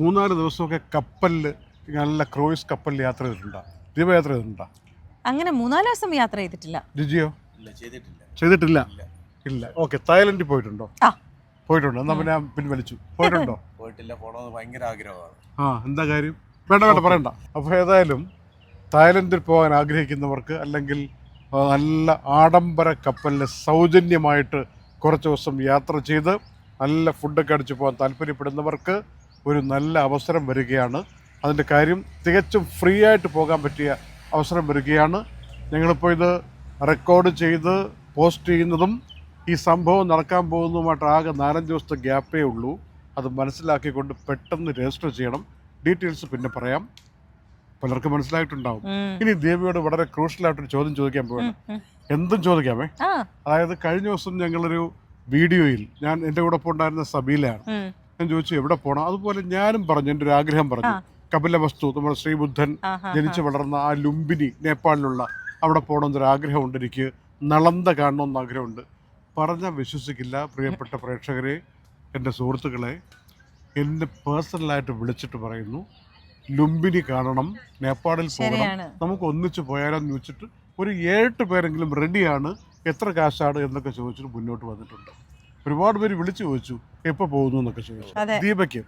മൂന്നാൽ ദിവസമൊക്കെ കപ്പലിൽ നല്ല ക്രൂയിസ് കപ്പലിൽ യാത്ര ചെയ്തിട്ടുണ്ടോ? ദീപ യാത്ര ചെയ്തിട്ടുണ്ടോ? അങ്ങനെ മൂന്നാൽ ദിവസം യാത്ര ചെയ്തിട്ടില്ല. രുചിയോ? ഇല്ല ചെയ്തിട്ടില്ല. ചെയ്തിട്ടില്ല? ഇല്ല. ഓക്കെ തായ്ലൻഡിൽ പോയിട്ടുണ്ടോ? ആ. പോയിട്ടുണ്ട്? എന്നാ പിന്നെ ഞാൻ പിൻവലിച്ചു പോയിട്ടുണ്ടോ? പോയിട്ടില്ല പോണത് ഭയങ്കര ആഗ്രഹമാണ്. ആ എന്താ കാര്യം? വേണ്ട വേണ്ട പറയണ്ട. അപ്പോൾ ഏതായാലും തായ്ലൻഡിൽ പോകാൻ ആഗ്രഹിക്കുന്നവർക്ക് അല്ലെങ്കിൽ ആ, നല്ല ആഡംബര കപ്പലിൽ സൗജന്യമായിട്ട് കുറച്ച് ദിവസം യാത്ര ചെയ്ത് നല്ല ഫുഡൊക്കെ അടിച്ച് പോകാൻ താല്പര്യപ്പെടുന്നവർക്ക് ഒരു നല്ല അവസരം വരികയാണ്. അതിന്റെ കാര്യം തികച്ചും ഫ്രീ ആയിട്ട് പോകാൻ പറ്റിയ അവസരം വരികയാണ്. ഞങ്ങളിപ്പോൾ ഇത് റെക്കോർഡ് ചെയ്ത് പോസ്റ്റ് ചെയ്യുന്നതും ഈ സംഭവം നടക്കാൻ പോകുന്നതുമായിട്ട് ആകെ നാലഞ്ച് ദിവസത്തെ ഗ്യാപ്പേ ഉള്ളൂ. അത് മനസ്സിലാക്കിക്കൊണ്ട് പെട്ടെന്ന് രജിസ്റ്റർ ചെയ്യണം. ഡീറ്റെയിൽസ് പിന്നെ പറയാം. പലർക്കും മനസ്സിലായിട്ടുണ്ടാവും. ഇനി ദേവിയോട് വളരെ ക്രൂഷ്യലായിട്ടൊരു ചോദ്യം ചോദിക്കാൻ പോകണം എന്തും ചോദിക്കാമേ? അതായത് കഴിഞ്ഞ ദിവസം ഞങ്ങളൊരു വീഡിയോയിൽ ഞാൻ എന്റെ കൂടെ പോണ്ടായിരുന്ന ഉണ്ടായിരുന്ന സബീലയാണ്. ഞാൻ ചോദിച്ചു എവിടെ പോകണം അതുപോലെ ഞാനും പറഞ്ഞു എന്റെ ഒരു ആഗ്രഹം പറഞ്ഞു. കപില വസ്തു നമ്മുടെ ശ്രീബുദ്ധൻ ജനിച്ചു വളർന്ന ആ ലുംബിനി നേപ്പാളിലുള്ള അവിടെ പോകണമെന്നൊരു ആഗ്രഹമുണ്ട് എനിക്ക്. നളന്ത കാണണമെന്ന് ആഗ്രഹമുണ്ട്. പറഞ്ഞാൽ വിശ്വസിക്കില്ല പ്രിയപ്പെട്ട പ്രേക്ഷകരെ എന്റെ സുഹൃത്തുക്കളെ. എന്നെ പേഴ്സണലായിട്ട് വിളിച്ചിട്ട് പറയുന്നു ലുംബിനി കാണണം നേപ്പാളിൽ പോകണം. നമുക്ക് ഒന്നിച്ച് പോയാലോന്ന് ചോദിച്ചിട്ട് ഒരു ഏഴ് പേരെങ്കിലും റെഡിയാണ് എത്ര കാശാണ് എന്നൊക്കെ ചോദിച്ചിട്ട് മുന്നോട്ട് വന്നിട്ടുണ്ട്. ഒരുപാട് പേര് വിളിച്ചു ചോദിച്ചു എപ്പോ പോകുന്നു? എന്നൊക്കെ ചോദിച്ചു. ദീപക്ക് ദീപയ്ക്ക്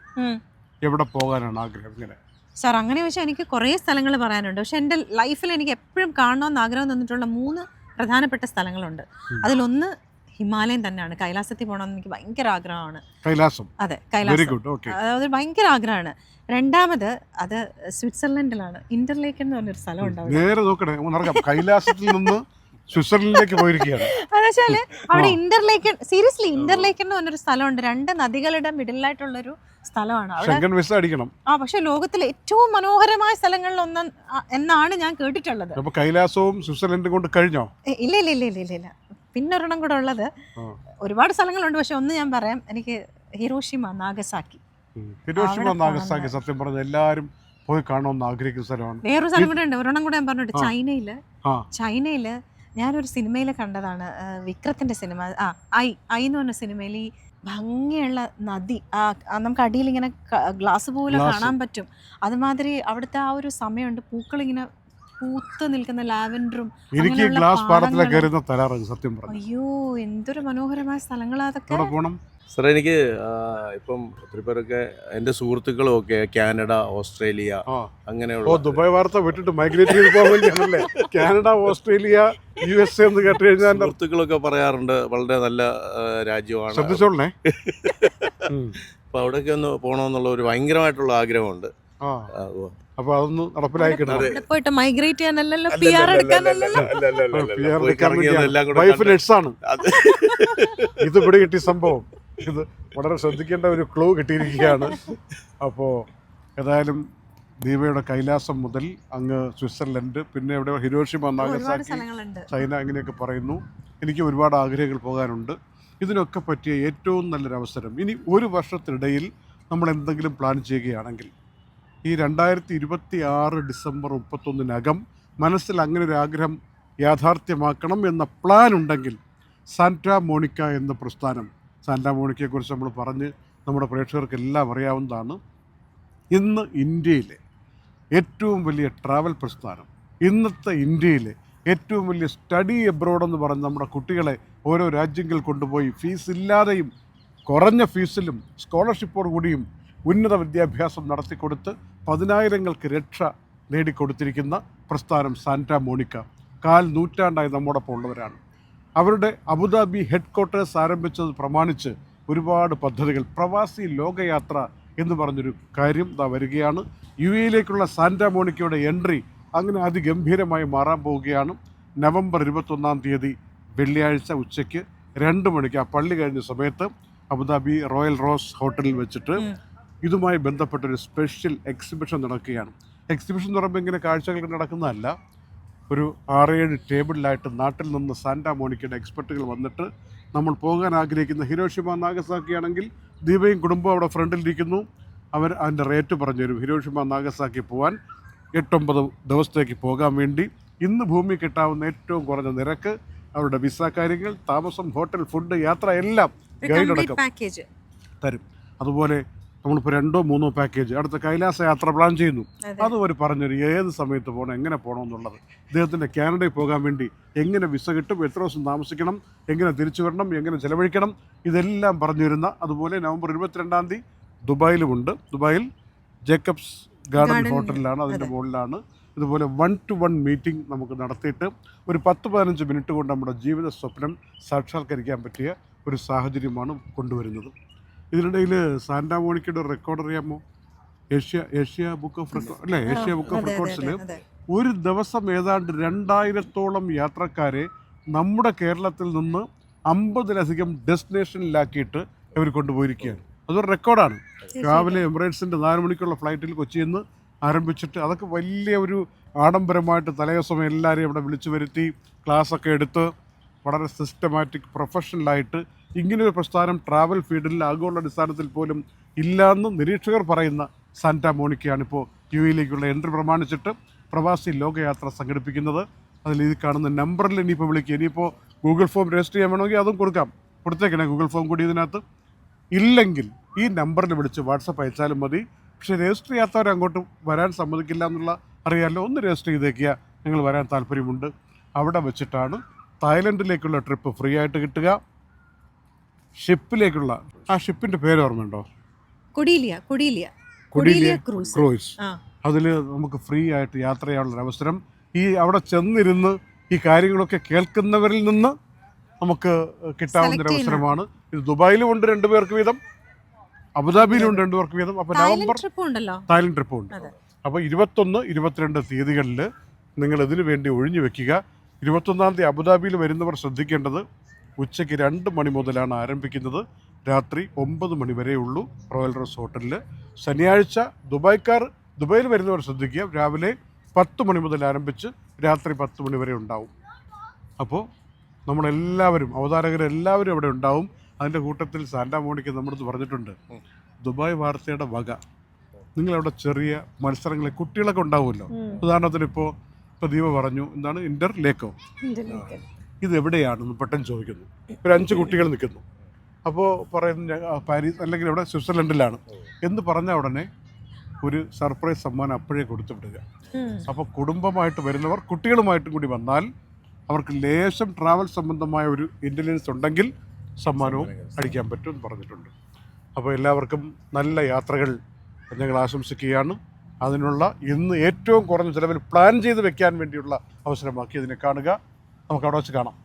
എവിടെ പോകാനാണ് ആഗ്രഹം ഇങ്ങനെ? സാർ അങ്ങനെ ചോദിച്ചാൽ എനിക്ക് കുറേ സ്ഥലങ്ങൾ പറയാനുണ്ട്. പക്ഷെ എന്റെ ലൈഫിൽ എനിക്ക് എപ്പോഴും കാണണമെന്ന് ആഗ്രഹം തന്നിട്ടുള്ള മൂന്ന് പ്രധാനപ്പെട്ട സ്ഥലങ്ങളുണ്ട്. അതിലൊന്ന് ഹിമാലയം തന്നെയാണ്. കൈലാസത്തിൽ പോകണമെന്ന് എനിക്ക് ഭയങ്കര ആഗ്രഹമാണ്. കൈലാസം. അതെ കൈലാസം. അത് ഭയങ്കര ആഗ്രഹമാണ്. രണ്ടാമത് അത് സ്വിറ്റ്സർലൻഡിലാണ്. ഇന്റർലേക്ക് എന്ന് പറഞ്ഞൊരു സ്ഥലം ഉണ്ടാവും കൈലാസത്തിൽ നിന്ന് സ്വിറ്റ്സർലൻഡിലേക്ക് പോയിരിക്കുകയാണ്. എന്നുവെച്ചാൽ അവിടെ ഇന്റർലേക്കൻ ഇന്റർലേക്ക് സീരിയസ്ലി ഇന്റർലേക്ക് എന്ന് പറഞ്ഞൊരു സ്ഥലമുണ്ട്. രണ്ട് നദികളുടെ മിഡിലായിട്ടുള്ളൊരു സ്ഥലമാണ്. അവിടെ വിസ അടിക്കണം. ആ പക്ഷെ ലോകത്തിലെ ഏറ്റവും മനോഹരമായ സ്ഥലങ്ങളിൽ ഒന്ന് എന്നാണ് ഞാൻ കേട്ടിട്ടുള്ളത്. അപ്പൊ കൈലാസവും സ്വിറ്റ്സർലൻഡും കൊണ്ട് കഴിഞ്ഞോ? ഇല്ല ഇല്ല ഇല്ല ഇല്ല ഇല്ല ഇല്ല. പിന്നൊരെണ്ണം കൂടെ ഉള്ളത്. ഒരുപാട് സ്ഥലങ്ങളുണ്ട്. പക്ഷെ ഒന്ന് ഞാൻ പറയാം. എനിക്ക് ഹിരോഷിമ നാഗസാക്കി. Hiroshima Nagasaki. സത്യം പറഞ്ഞ എല്ലാവരും പോയി കാണണമെന്ന് ആഗ്രഹിക്കുന്ന സ്ഥലമാണ്. വേറൊരു സ്ഥലം കൂടെ ഉണ്ട്. ഒരെണ്ണം കൂടെ ഞാൻ പറഞ്ഞിട്ട് ചൈനയിൽ. ചൈനയിൽ ഞാനൊരു സിനിമയിൽ കണ്ടതാണ് വിക്രത്തിന്റെ വിക്രത്തിന്റെ സിനിമ. ആ ഐ ഐ എന്ന് പറഞ്ഞ സിനിമയിൽ ഈ ഭംഗിയുള്ള നദി ആ നമുക്ക് അടിയിൽ ഇങ്ങനെ ഗ്ലാസ് പോലെ കാണാൻ പറ്റും. അതുമാതിരി അവിടുത്തെ ആ ഒരു സമയമുണ്ട് പൂക്കൾ ഇങ്ങനെ പൂത്ത് നിൽക്കുന്ന ലാവൻഡറും എനിക്ക് ഗ്ലാസ് സത്യം പറഞ്ഞു അയ്യോ എന്തൊരു മനോഹരമായ സ്ഥലങ്ങളാ അതൊക്കെ. സാറേ സാർ എനിക്ക് ഇപ്പം ഒത്തിരി പേരൊക്കെ എന്റെ സുഹൃത്തുക്കളും ഒക്കെ കാനഡ ഓസ്ട്രേലിയ അങ്ങനെയുള്ള ദുബായ് വാർത്ത വിട്ടിട്ട് മൈഗ്രേറ്റ് ചെയ്ത് പോകാൻ വേണ്ടിയാണല്ലേ? Canada Australia U S A എന്ന് കേട്ട് കഴിഞ്ഞാൽ സുഹൃത്തുക്കളൊക്കെ പറയാറുണ്ട് വളരെ നല്ല രാജ്യമാണ്. ശ്രദ്ധിച്ചോളണേ. അപ്പൊ അവിടേക്ക് അവിടെയൊക്കെ ഒന്ന് പോകണമെന്നുള്ള ഒരു ഭയങ്കരമായിട്ടുള്ള ആഗ്രഹമുണ്ട്. അപ്പൊ അതൊന്ന് നടപ്പിലാക്കിക്കണം പോയിട്ട് മൈഗ്രേറ്റ് ചെയ്യാനല്ലല്ലോ? പി ആർ എടുക്കാനല്ലല്ലോ? വൈഫ് നെറ്റ്സാണ് ഇത് ഇവിടെ കിട്ടിയ സംഭവം. ഇത് വളരെ ശ്രദ്ധിക്കേണ്ട ഒരു ക്ലൂ കിട്ടിയിരിക്കുകയാണ്. അപ്പോൾ ഏതായാലും ദീപയുടെ കൈലാസം മുതൽ അങ്ങ് സ്വിറ്റ്സർലൻഡ് പിന്നെ എവിടെ ഹിരോഷിമ നാഗസാക്കി ചൈന അങ്ങനെയൊക്കെ പറയുന്നു. എനിക്ക് ഒരുപാട് ആഗ്രഹങ്ങൾ പോകാനുണ്ട്. ഇതിനൊക്കെ പറ്റിയ ഏറ്റവും നല്ലൊരു അവസരം. ഇനി ഒരു വർഷത്തിനിടയിൽ നമ്മൾ എന്തെങ്കിലും പ്ലാൻ ചെയ്യുകയാണെങ്കിൽ ഈ രണ്ടായിരത്തി ഇരുപത്തി ആറ് ഡിസംബർ മുപ്പത്തൊന്നിനകം മനസ്സിൽ അങ്ങനെ ഒരു ആഗ്രഹം യാഥാർത്ഥ്യമാക്കണം എന്ന പ്ലാൻ ഉണ്ടെങ്കിൽ സാന്റാ മോണിക്ക എന്ന പ്രസ്ഥാനം സാന്റാ മോണിക്കയെക്കുറിച്ച് നമ്മൾ പറഞ്ഞ് നമ്മുടെ പ്രേക്ഷകർക്കെല്ലാം അറിയാവുന്നതാണ്. ഇന്ന് ഇന്ത്യയിലെ ഏറ്റവും വലിയ ട്രാവൽ പ്രസ്ഥാനം. ഇന്നത്തെ ഇന്ത്യയിലെ ഏറ്റവും വലിയ സ്റ്റഡി എബ്രോഡ് എന്ന് പറഞ്ഞ് നമ്മുടെ കുട്ടികളെ ഓരോ രാജ്യങ്ങൾ കൊണ്ടുപോയി ഫീസ് ഇല്ലാതെയും കുറഞ്ഞ ഫീസിലും സ്കോളർഷിപ്പോട് കൂടിയും ഉന്നത വിദ്യാഭ്യാസം നടത്തിക്കൊടുത്ത് പതിനായിരങ്ങൾക്ക് രക്ഷ നേടിക്കൊടുത്തിരിക്കുന്ന പ്രസ്ഥാനം സാന്റ മോണിക്ക. കാൽ നൂറ്റാണ്ടായി നമ്മോടൊപ്പം ഉള്ളവരാണ്. അവരുടെ അബുദാബി ഹെഡ് ക്വാർട്ടേഴ്സ് ആരംഭിച്ചത് പ്രമാണിച്ച് ഒരുപാട് പദ്ധതികൾ. പ്രവാസി ലോകയാത്ര എന്ന് പറഞ്ഞൊരു കാര്യം ഇതാ വരികയാണ്. യു എയിലേക്കുള്ള സാന്റാമോണിക്കയുടെ എൻട്രി അങ്ങനെ അതിഗംഭീരമായി മാറാൻ പോവുകയാണ്. നവംബർ ഇരുപത്തൊന്നാം തീയതി വെള്ളിയാഴ്ച ഉച്ചയ്ക്ക് രണ്ട് മണിക്ക് ആ പള്ളി കഴിഞ്ഞ സമയത്ത് അബുദാബി റോയൽ റോസ് ഹോട്ടലിൽ വെച്ചിട്ട് ഇതുമായി ബന്ധപ്പെട്ട ഒരു സ്പെഷ്യൽ എക്സിബിഷൻ നടക്കുകയാണ്. എക്സിബിഷൻ എന്ന് പറയുമ്പോൾ ഇങ്ങനെ കാഴ്ചകൾ നടക്കുന്നതല്ല. ഒരു ആറേഴ് ടേബിളിലായിട്ട് നാട്ടിൽ നിന്ന് സാന്റാ മോണിക്കയുടെ എക്സ്പെർട്ടുകൾ വന്നിട്ട് നമ്മൾ പോകാൻ ആഗ്രഹിക്കുന്ന ഹിരോഷിമ നാഗസാക്കി ആണെങ്കിൽ ദീപയും കുടുംബവും അവിടെ ഫ്രണ്ടിലിരിക്കുന്നു. അവർ അതിന്റെ റേറ്റ് പറഞ്ഞു തരും ഹിരോഷിമ നാഗസാക്കി പോകാൻ എട്ടൊമ്പത് ദിവസത്തേക്ക് പോകാൻ വേണ്ടി. ഇന്ന് ഭൂമി കിട്ടാവുന്ന ഏറ്റവും കുറഞ്ഞ നിരക്ക് അവരുടെ വിസ കാര്യങ്ങൾ താമസം ഹോട്ടൽ ഫുഡ് യാത്ര എല്ലാം ഗൈഡ് അടക്കം പാക്കേജ് തരും. അതുപോലെ നമ്മളിപ്പോൾ രണ്ടോ മൂന്നോ പാക്കേജ് അടുത്ത കൈലാസ യാത്ര പ്ലാൻ ചെയ്യുന്നു. അതെ. അവർ പറഞ്ഞൊരു ഏത് സമയത്ത് പോകണം എങ്ങനെ പോകണം എന്നുള്ളത്. ഇദ്ദേഹത്തിന്റെ കാനഡയിൽ പോകാൻ വേണ്ടി എങ്ങനെ വിസ കിട്ടും എത്ര ദിവസം താമസിക്കണം എങ്ങനെ തിരിച്ചു വരണം എങ്ങനെ ചെലവഴിക്കണം ഇതെല്ലാം പറഞ്ഞു വരുന്ന അതുപോലെ നവംബർ ഇരുപത്തിരണ്ടാം തീയതി ദുബായിലുമുണ്ട്. ദുബായിൽ ജേക്കബ്സ് ഗാർഡൻ ഹോട്ടലിലാണ് അതിന്റെ അതെ. മുകളിലാണ്. ഇതുപോലെ വൺ ടു വൺ മീറ്റിംഗ് നമുക്ക് നടത്തിയിട്ട് ഒരു പത്ത് പതിനഞ്ച് മിനിറ്റ് കൊണ്ട് നമ്മുടെ ജീവിത സ്വപ്നം സാക്ഷാത്കരിക്കാൻ പറ്റിയ ഒരു സാഹചര്യമാണ് കൊണ്ടുവരുന്നത്. ഇതിനിടയിൽ സാന്റാ മോണിക്കയുടെ റെക്കോർഡ് അറിയാമോ? Asia Asia book of record അല്ലേ? ഏഷ്യ ബുക്ക് ഓഫ് റെക്കോർഡ്സിൽ. ഒരു ദിവസം ഏതാണ്ട് രണ്ടായിരത്തോളം യാത്രക്കാരെ നമ്മുടെ കേരളത്തിൽ നിന്ന് അമ്പതിലധികം ഡെസ്റ്റിനേഷനിലാക്കിയിട്ട് ഇവർ കൊണ്ടുപോയിരിക്കുകയാണ്. അതൊരു റെക്കോർഡാണ് രാവിലെ എമിറേറ്റ്സിന്റെ നാല് മണിക്കുള്ള ഫ്ലൈറ്റിൽ കൊച്ചിയിൽ നിന്ന് ആരംഭിച്ചിട്ട് അതൊക്കെ വലിയ ഒരു ആഡംബരമായിട്ട് തലേ ദിവസം എല്ലാവരെയും ഇവിടെ വിളിച്ചു വരുത്തി ക്ലാസ്സൊക്കെ എടുത്ത് വളരെ സിസ്റ്റമാറ്റിക് പ്രൊഫഷണലായിട്ട് ഇങ്ങനൊരു പ്രസ്ഥാനം ട്രാവൽ ഫീൽഡിൽ ആഗോള അടിസ്ഥാനത്തിൽ പോലും ഇല്ലാന്ന് നിരീക്ഷകർ പറയുന്ന സാന്റാ മോണിക്കയാണിപ്പോൾ യു എയിലേക്കുള്ള എൻട്രി പ്രമാണിച്ചിട്ട് പ്രവാസി ലോകയാത്ര സംഘടിപ്പിക്കുന്നത്. അതിൽ ഈ കാണുന്ന നമ്പറിൽ ഇനിയിപ്പോൾ വിളിക്കുക ഇനിയിപ്പോൾ ഗൂഗിൾ ഫോം രജിസ്റ്റർ ചെയ്യാൻ വേണമെങ്കിൽ അതും കൊടുക്കാം. കൊടുത്തേക്കണേ ഗൂഗിൾ ഫോം കൂടി ഇതിനകത്ത്. ഇല്ലെങ്കിൽ ഈ നമ്പറിൽ വിളിച്ച് വാട്സപ്പ് അയച്ചാലും മതി. പക്ഷേ രജിസ്റ്റർ ചെയ്യാത്തവർ അങ്ങോട്ട് വരാൻ സമ്മതിക്കില്ല എന്നുള്ള അറിയാമല്ലോ ഒന്ന് രജിസ്റ്റർ ചെയ്തേക്കുക. നിങ്ങൾ വരാൻ താല്പര്യമുണ്ട്. അവിടെ വെച്ചിട്ടാണ് തായ്ലൻഡിലേക്കുള്ള ട്രിപ്പ് ഫ്രീ ആയിട്ട് കിട്ടുക. ഷിപ്പിലേക്കുള്ള ആ ഷിപ്പിന്റെ പേര് ഓർമ്മയുണ്ടോ? Cordelia Cordelia Cordelia Cordelia cruise. അതിൽ നമുക്ക് ഫ്രീ ആയിട്ട് യാത്ര ചെയ്യാനുള്ള അവസരം. ഈ അവിടെ ചെന്നിരുന്ന് ഈ കാര്യങ്ങളൊക്കെ കേൾക്കുന്നവരിൽ നിന്ന് നമുക്ക് കിട്ടാവുന്ന ഒരു അവസരമാണ്. ഇത് ദുബായിലും ഉണ്ട് രണ്ടു പേർക്ക് വീതം. അബുദാബിയിലും ഉണ്ട് രണ്ടു പേർക്ക് വീതം. അപ്പോൾ നവംബർ തായ്ലൻഡ് ട്രിപ്പ് ഉണ്ട്. അപ്പോൾ ഇരുപത്തൊന്ന് ഇരുപത്തിരണ്ട് തീയതികളിൽ നിങ്ങൾ ഇതിനു വേണ്ടി ഒഴിഞ്ഞു വെക്കുക. ഇരുപത്തൊന്നാം തീയതി അബുദാബിയിൽ വരുന്നവർ ശ്രദ്ധിക്കേണ്ടത് ഉച്ചയ്ക്ക് രണ്ട് മണി മുതലാണ് ആരംഭിക്കുന്നത്. രാത്രി ഒമ്പത് മണി വരെ ഉള്ളൂ റോയൽ റോസ് ഹോട്ടലിൽ ശനിയാഴ്ച ദുബായ്ക്കാർ ദുബായിൽ വരുന്നവർ ശ്രദ്ധിക്കുക. രാവിലെ പത്ത് മണി മുതൽ ആരംഭിച്ച് രാത്രി പത്ത് മണി വരെ ഉണ്ടാവും. അപ്പോൾ നമ്മളെല്ലാവരും അവതാരകരെല്ലാവരും അവിടെ ഉണ്ടാവും. അതിന്റെ കൂട്ടത്തിൽ സാന്റാ മോണിക്ക് നമ്മുടെ അടുത്ത് പറഞ്ഞിട്ടുണ്ട്. ദുബായ് വാർത്തയുടെ വക. നിങ്ങളവിടെ ചെറിയ മത്സരങ്ങളെ കുട്ടികളൊക്കെ ഉണ്ടാവുമല്ലോ? ഉദാഹരണത്തിന് ഇപ്പോൾ ഇപ്പോൾ ദീപ പറഞ്ഞു എന്താണ്? ഇന്റർ ലേക്കോ? ഇത് എവിടെയാണെന്ന് പെട്ടെന്ന് ചോദിക്കുന്നു. ഒരു അഞ്ച് കുട്ടികൾ നിൽക്കുന്നു. അപ്പോൾ പറയുന്നു "ഞ- പാരീസ് അല്ലെങ്കിൽ ഇവിടെ സ്വിറ്റ്സർലൻഡിലാണ്. എന്ന് പറഞ്ഞ ഉടനെ ഒരു സർപ്രൈസ് സമ്മാനം അപ്പോഴേ കൊടുത്തു വിടുക അപ്പോൾ കുടുംബമായിട്ട് വരുന്നവർ കുട്ടികളുമായിട്ടും കൂടി വന്നാൽ അവർക്ക് ലേശം ട്രാവൽ സംബന്ധമായ ഒരു ഇന്റലിജൻസ് ഉണ്ടെങ്കിൽ സമ്മാനവും അടിക്കാൻ പറ്റും എന്ന് പറഞ്ഞിട്ടുണ്ട്. അപ്പോൾ എല്ലാവർക്കും നല്ല യാത്രകൾ ഞങ്ങൾ ആശംസിക്കുകയാണ്. അതിനുള്ള ഇന്ന് ഏറ്റവും കുറഞ്ഞ ചിലവിൽ പ്ലാൻ ചെയ്ത് വെക്കാൻ വേണ്ടിയുള്ള അവസരമാക്കി ഇതിനെ കാണുക. നമുക്ക് അവിടെ വെച്ച് കാണാം.